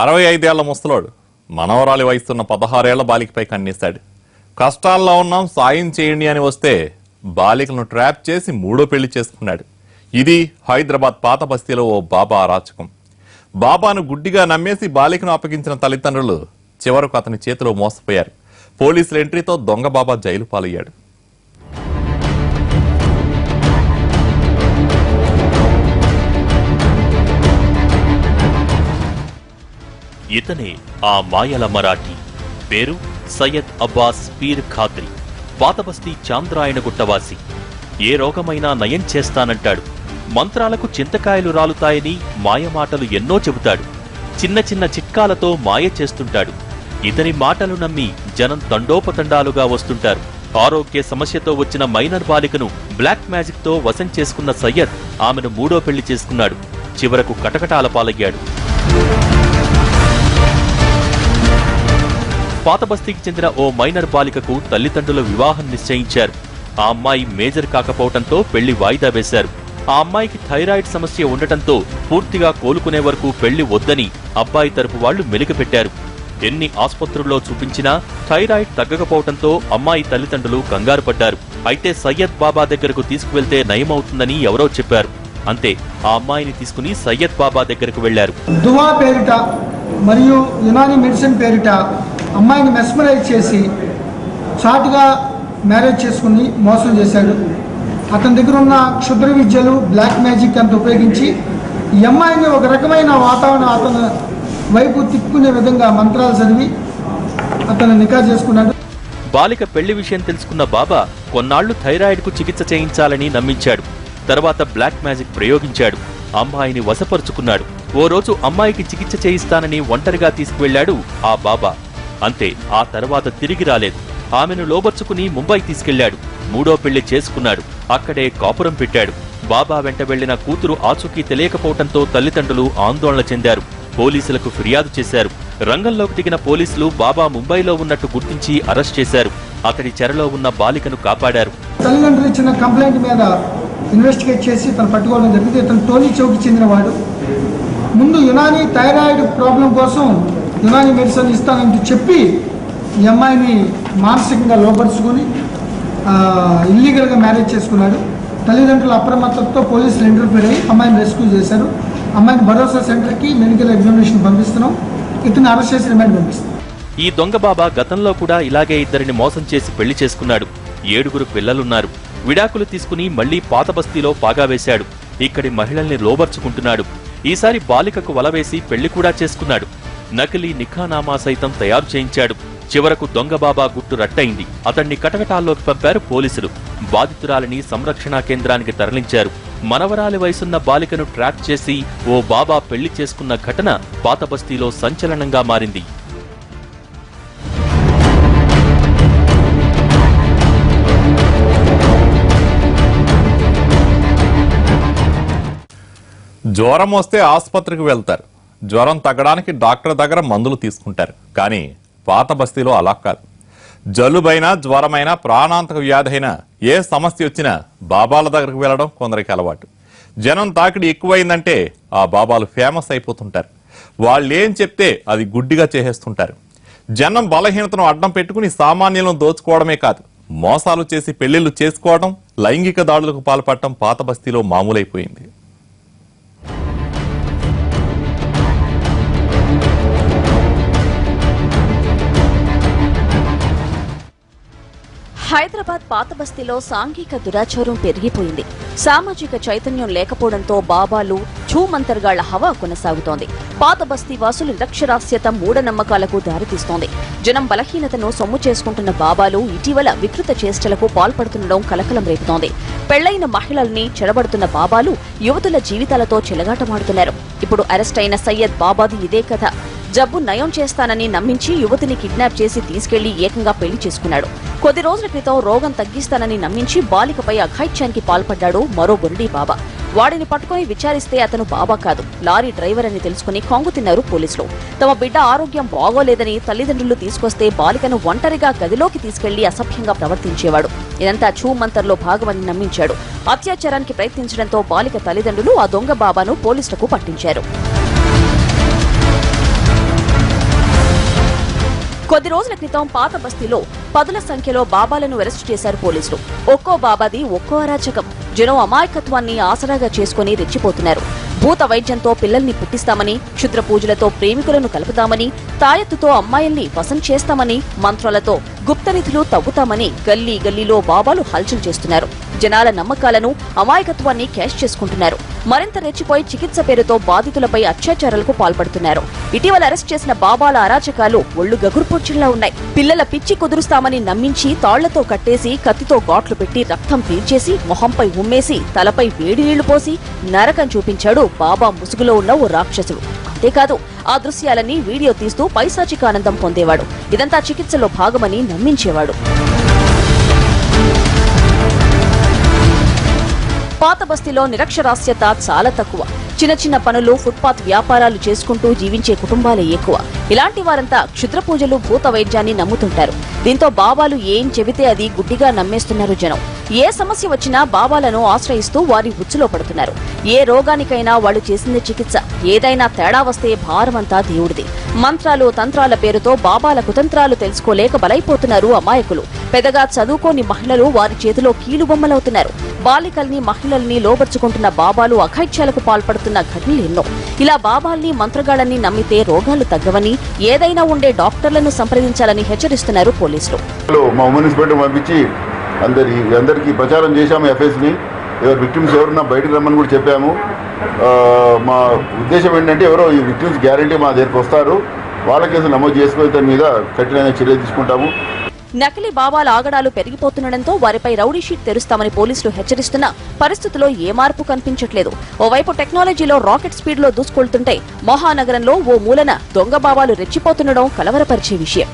అరవై ఐదేళ్ళ ముసలోడు మనవరాలి వయసున్న పదహారేళ్ళ బాలికపై కన్నేశాడు. కష్టాల్లో ఉన్నాం సాయం చేయండి అని వస్తే బాలికలను ట్రాప్ చేసి మూడో పెళ్ళి చేసుకున్నాడు. ఇది హైదరాబాద్ పాత బస్తీలో ఓ బాబా అరాచకం. బాబాను గుడ్డిగా నమ్మేసి బాలికను అప్పగించిన తల్లిదండ్రులు చివరకు అతని చేతిలో మోసపోయారు. పోలీసుల ఎంట్రీతో దొంగ బాబా జైలు పాలయ్యాడు ఇతనే ఆ మాయల మరాఠీ. పేరు సయ్యద్ అబ్బాస్ పీర్ ఖాద్రి. పాతబస్తీ చాంద్రాయణగుట్టవాసి. ఏ రోగమైనా నయం చేస్తానంటాడు. మంత్రాలకు చింతకాయలు రాలుతాయని మాయమాటలు ఎన్నో చెబుతాడు. చిన్న చిన్న చిట్కాలతో మాయ చేస్తుంటాడు. ఇతని మాటలు నమ్మి జనం తండోపతండాలుగా వస్తుంటారు. ఆరోగ్య సమస్యతో వచ్చిన మైనర్ బాలికను బ్లాక్ మ్యాజిక్తో వశం చేసుకున్న సయ్యద్ ఆమెను మూడో పెళ్ళి చేసుకున్నాడు. చివరకు కటకటాల పాలయ్యాడు. పాతబస్తీకి చెందిన ఓ మైనర్ బాలికకు తల్లిదండ్రులు వివాహం నిశ్చయించారు. ఆ అమ్మాయి మేజర్ కాకపోవడంతో పెళ్ళి వాయిదా వేశారు. ఆ అమ్మాయికి థైరాయిడ్ సమస్య ఉండటంతో పూర్తిగా కోలుకునే వరకు పెళ్ళి వద్దని అబ్బాయి తరపు వాళ్ళు మెలికపెట్టారు. ఎన్ని ఆసుపత్రుల్లో చూపించినా థైరాయిడ్ తగ్గకపోవడంతో అమ్మాయి తల్లిదండ్రులు కంగారు పడ్డారు. అయితే సయ్యద్ బాబా దగ్గరకు తీసుకువెళ్తే నయమవుతుందని ఎవరో చెప్పారు. అంతే ఆ అమ్మాయిని తీసుకుని సయ్యద్ బాబా దగ్గరకు వెళ్ళారు దువా పేరిట మరియు యునాని మెడిసిన్ పేరిట అమ్మాయిని మెస్మరైజ్ చేసి చాటుగా మ్యారేజ్ చేసుకుని మోసం చేశాడు. అతని దగ్గర ఉన్న క్షుద్ర విద్యలు బ్లాక్ మ్యాజిక్ అంత ఉపయోగించి ఈ అమ్మాయిని ఒక రకమైన వాతావరణం అతను వైపు తిప్పుకునే విధంగా మంత్రాలు చదివి అతను నికా చేసుకున్నాడు. బాలిక పెళ్ళి విషయం తెలుసుకున్న బాబా కొన్నాళ్ళు థైరాయిడ్కు చికిత్స చేయించాలని నమ్మించాడు. తర్వాత బ్లాక్ మ్యాజిక్ ప్రయోగించాడు. అమ్మాయిని వశపరుచుకున్నాడు. ఓ రోజు అమ్మాయికి చికిత్స చేయిస్తానని ఒంటరిగా తీసుకువెళ్ళాడు ఆ బాబా. అంతే ఆ తర్వాత తిరిగి రాలేదు. ఆమెను లోబర్చుకుని ముంబై తీసుకెళ్ళాడు. మూడో పెళ్ళి చేసుకున్నాడు. అక్కడే కాపురం పెట్టాడు. బాబా వెంట వెళ్ళిన కూతురు ఆచూకీ తెలియకపోవడంతో తల్లిదండ్రులు ఆందోళన చెందారు. పోలీసులకు ఫిర్యాదు చేశారు. రంగంలోకి దిగిన పోలీసులు బాబా ముంబైలో ఉన్నట్టు గుర్తించి అరెస్ట్ చేశారు. అతడి చెరలో ఉన్న బాలికను కాపాడారు. తల్లిదండ్రులు ఇచ్చిన కంప్లైంట్ మీద ఇన్వెస్టిగేట్ చేసి తను పట్టుకోవడం జరిగింది. ఇతను టోనీ చౌకి చెందినవాడు. ముందు యునాని థైరాయిడ్ ప్రాబ్లం కోసం యునాని మెడిసిన్ ఇస్తానంటూ చెప్పి ఈ అమ్మాయిని మానసికంగా లోపరుచుకొని ఇల్లీగల్గా మ్యారేజ్ చేసుకున్నాడు. తల్లిదండ్రుల అప్రమత్తతో పోలీసులు ఇంటర్ఫీర్ అయ్యి అమ్మాయిని రెస్క్యూ చేశారు. అమ్మాయిని భరోసా సెంటర్కి మెడికల్ ఎగ్జామినేషన్ పంపిస్తున్నాం. ఇతను అరెస్ట్ చేసి రిమాండ్ పంపిస్తున్నాం ఈ దొంగ బాబా గతంలో కూడా ఇలాగే ఇద్దరిని మోసం చేసి పెళ్ళి చేసుకున్నాడు. ఏడుగురు పిల్లలున్నారు. విడాకులు తీసుకుని మళ్ళీ పాత బస్తీలో పాగా వేశాడు. ఇక్కడి మహిళల్ని లోబర్చుకుంటున్నాడు. ఈసారి బాలికకు వలవేసి పెళ్ళి కూడా చేసుకున్నాడు. నకిలీ నిఖానామా సైతం తయారు చేయించాడు. చివరకు దొంగ బాబా గుట్టు రట్టయింది. అతన్ని కటకటాల్లోకి పంపారు పోలీసులు. బాధితురాలిని సంరక్షణా కేంద్రానికి తరలించారు. మనవరాలి వయసున్న బాలికను ట్రాప్ చేసి ఓ బాబా పెళ్ళి చేసుకున్న ఘటన పాత బస్తీలో సంచలనంగా మారింది. జ్వరం వస్తే ఆసుపత్రికి వెళ్తారు. జ్వరం తగ్గడానికి డాక్టర్ దగ్గర మందులు తీసుకుంటారు. కానీ పాత బస్తీలో అలా కాదు. జలుబైనా జ్వరమైనా ప్రాణాంతక వ్యాధైనా ఏ సమస్య వచ్చినా బాబాల దగ్గరకు వెళ్ళడం కొందరికి అలవాటు. జనం తాకిడి ఎక్కువైందంటే ఆ బాబాలు ఫేమస్ అయిపోతుంటారు. వాళ్ళేం చెప్తే అది గుడ్డిగా చేసేస్తుంటారు. జనం బలహీనతను అడ్డం పెట్టుకుని సామాన్యులను దోచుకోవడమే కాదు. మోసాలు చేసి పెళ్ళిళ్ళు చేసుకోవడం లైంగిక దాడులకు పాల్పడటం పాత బస్తీలో మామూలైపోయింది. హైదరాబాద్ పాత బస్తీలో సాంఘిక దురాచారం పెరిగిపోయింది. సామాజిక చైతన్యం లేకపోవడంతో బాబాలు ఛూమంతర్గాళ్ళ హవా కొనసాగుతోంది. పాత బస్తీ వాసులు నిరక్షరాస్యత మూఢనమ్మకాలకు దారితీస్తోంది. జనం బలహీనతను సొమ్ము చేసుకుంటున్న బాబాలు ఇటీవల వికృత చేష్టలకు పాల్పడుతుండడం కలకలం రేపుతోంది. పెళ్ళైన మహిళల్ని చెడబడుతున్న బాబాలు యువతుల జీవితాలతో చెలగాటమాడుతున్నారు. ఇప్పుడు అరెస్ట్ అయిన సయ్యద్ బాబాది ఇదే కథ. జబ్బు నయం చేస్తానని నమ్మించి యువతిని కిడ్నాప్ చేసి తీసుకెళ్ళి ఏకంగా పెళ్ళి చేసుకున్నాడు. కొద్ది రోజుల క్రితం రోగం తగ్గిస్తానని నమ్మించి బాలికపై అఘాయిత్యానికి పాల్పడ్డాడు మరో బురడీ బాబా. వాడిని పట్టుకుని విచారిస్తే అతను బాబా కాదు. లారీ డ్రైవర్ అని తెలుసుకుని కొంగు తిన్నారు పోలీసులు. తమ బిడ్డ ఆరోగ్యం బాగోలేదని తల్లిదండ్రులు తీసుకొస్తే బాలికను ఒంటరిగా గదిలోకి తీసుకెళ్ళి అసభ్యంగా ప్రవర్తించేవాడు. ఇదంతా చూమంతర్లో భాగమని నమ్మించాడు. అత్యాచారానికి ప్రయత్నించడంతో బాలిక తల్లిదండ్రులు ఆ దొంగ బాబాను పోలీసులకు పట్టించారు. కొద్ది రోజుల క్రితం పాత బస్తీలో పదుల సంఖ్యలో బాబాలను అరెస్టు చేశారు పోలీసులు. ఒక్కో బాబాది ఒక్కో అరాచకం. జనం అమాయకత్వాన్ని ఆసరాగా చేసుకుని రెచ్చిపోతున్నారు. భూత వైద్యంతో పిల్లల్ని పుట్టిస్తామని క్షుద్ర పూజలతో ప్రేమికులను కలుపుతామని తాయెత్తుతో అమ్మాయిల్ని వశం చేస్తామని మంత్రాలతో గుప్తనిధులు తవ్వుతామని గల్లీ గల్లీలో బాబాలు హల్చల్ చేస్తున్నారు. జనాల నమ్మకాలను అమాయకత్వాన్ని క్యాష్ చేసుకుంటున్నారు. మరింత రెచ్చిపోయి చికిత్స పేరుతో బాధితులపై అత్యాచారాలకు పాల్పడుతున్నారు. ఇటీవల అరెస్ట్ చేసిన బాబాల అరాచకాలు ఒళ్ళు గగురుపొచ్చిలా ఉన్నాయి. పిల్లల పిచ్చి కుదురుస్తామని నమ్మించి తాళ్ళతో కట్టేసి కత్తితో ఘాట్లు పెట్టి రక్తం పీల్చేసి మొహంపై ఉమ్మేసి తలపై వేడి నీళ్ళు పోసి నరకం చూపించాడు బాబా ముసుగులో ఉన్న ఓ రాక్షసుడు. అంతేకాదు ఆ దృశ్యాలన్నీ వీడియో తీస్తూ పైశాచిక ఆనందం పొందేవాడు. ఇదంతా చికిత్సలో భాగమని నమ్మించేవాడు. పాత బస్తీలో నిరక్షరాస్యత చాలా తక్కువ. చిన్న చిన్న పనులు ఫుట్పాత్ వ్యాపారాలు చేసుకుంటూ జీవించే కుటుంబాలే ఎక్కువ. ఇలాంటి వారంతా క్షుద్ర పూజలు భూత వైద్యాన్ని నమ్ముతుంటారు. దీంతో బాబాలు ఏం చెబితే అది గుడ్డిగా నమ్మేస్తున్నారు జనం. ఏ సమస్య వచ్చినా బాబాలను ఆశ్రయిస్తూ వారి ఉచ్చులో పడుతున్నారు. ఏ రోగానికైనా వాళ్ళు చేసింది చికిత్స. ఏదైనా తేడా వస్తే భారమంతా దేవుడిది. మంత్రాలు తంత్రాల పేరుతో బాబాల కుతంత్రాలు తెలుసుకోలేక బలైపోతున్నారు అమాయకులు. పెద్దగా చదువుకోని మహిళలు వారి చేతిలో కీలుబొమ్మలవుతున్నారు బాలికల్ని మహిళల్ని లోబర్చుకుంటున్న బాబాలు అఘైత్యాలకు పాల్పడుతున్న ఘటనలు ఎన్నో. ఇలా బాబాల్ని మంత్రగాళ్ళని నమ్మితే రోగాలు తగ్గవని ఏదైనా ఉండే డాక్టర్లను సంప్రదించాలని హెచ్చరిస్తున్నారు పోలీసులు. మా మున్సిపాలిటీ పంపించి అందరి అందరికీ ప్రచారం చేశాము ఎఫ్ఎస్ని ఎవరు విక్టిమ్స్ ఎవరున్నా బయటకు రమ్మని కూడా చెప్పాము. మా ఉద్దేశం ఏంటంటే ఎవరో ఈ విక్టిమ్స్ గ్యారంటీ మా దగ్గరికి వస్తారు. వాళ్ళ కేసు నమోదు చేసుకుని దాని మీద కఠినమైన చర్య తీసుకుంటాము. నకిలీ బాబాల ఆగడాలు పెరిగిపోతుండటంతో వారిపై రౌడీ షీట్ తెరుస్తామని పోలీసులు హెచ్చరిస్తున్నా పరిస్థితుల్లో ఏ మార్పు కనిపించట్లేదు. ఓవైపు టెక్నాలజీలో రాకెట్ స్పీడ్లో దూసుకొళ్తుంటే మహానగరంలో ఓ మూలన దొంగ బాబాలు రెచ్చిపోతుండడం కలవరపరిచే విషయం.